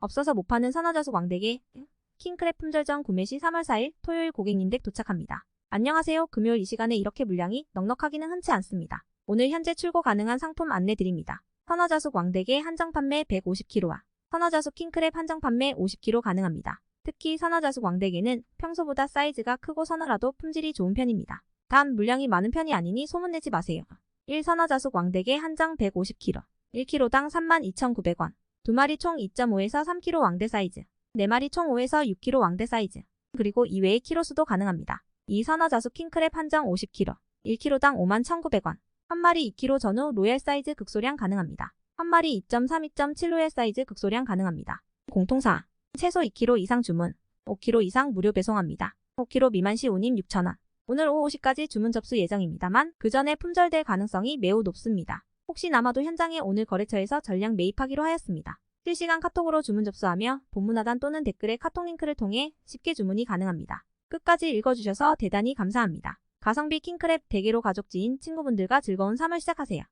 없어서 못 파는 선화자숙 왕대게 킹크랩 품절전 구매 시 3월 4일 토요일 고객님 댁 도착합니다. 안녕하세요. 금요일 이 시간에 이렇게 물량이 넉넉하기는 흔치 않습니다. 오늘 현재 출고 가능한 상품 안내 드립니다. 선화자숙 왕대게 한정 판매 150kg와 선화자숙 킹크랩 한정 판매 50kg 가능합니다. 특히 선화자숙 왕대게는 평소보다 사이즈가 크고 서늘하도 품질이 좋은 편입니다. 단 물량이 많은 편이 아니니 소문내지 마세요. 1 선화자숙 왕대게 한정 150kg, 1kg당 32,900원. 두 마리 총 2.5에서 3kg 왕대 사이즈, 네 마리 총 5에서 6kg 왕대 사이즈, 그리고 이외의 키로 수도 가능합니다. 이 선화자숙 킹크랩 한정 50kg, 1kg당 51,900원. 한 마리 2kg 전후 로얄 사이즈 극소량 가능합니다. 한 마리 2.3, 2.7 로얄 사이즈 극소량 가능합니다. 공통사 최소 2kg 이상 주문, 5kg 이상 무료 배송합니다. 5kg 미만 시 운임 6,000원. 오늘 오후 5시까지 주문 접수 예정입니다만 그 전에 품절될 가능성이 매우 높습니다. 혹시나마도 현장에 오늘 거래처에서 전량 매입하기로 하였습니다. 실시간 카톡으로 주문 접수하며 본문 하단 또는 댓글에 카톡 링크를 통해 쉽게 주문이 가능합니다. 끝까지 읽어주셔서 대단히 감사합니다. 가성비 킹크랩 대게로 가족 지인 친구분들과 즐거운 3월 시작하세요.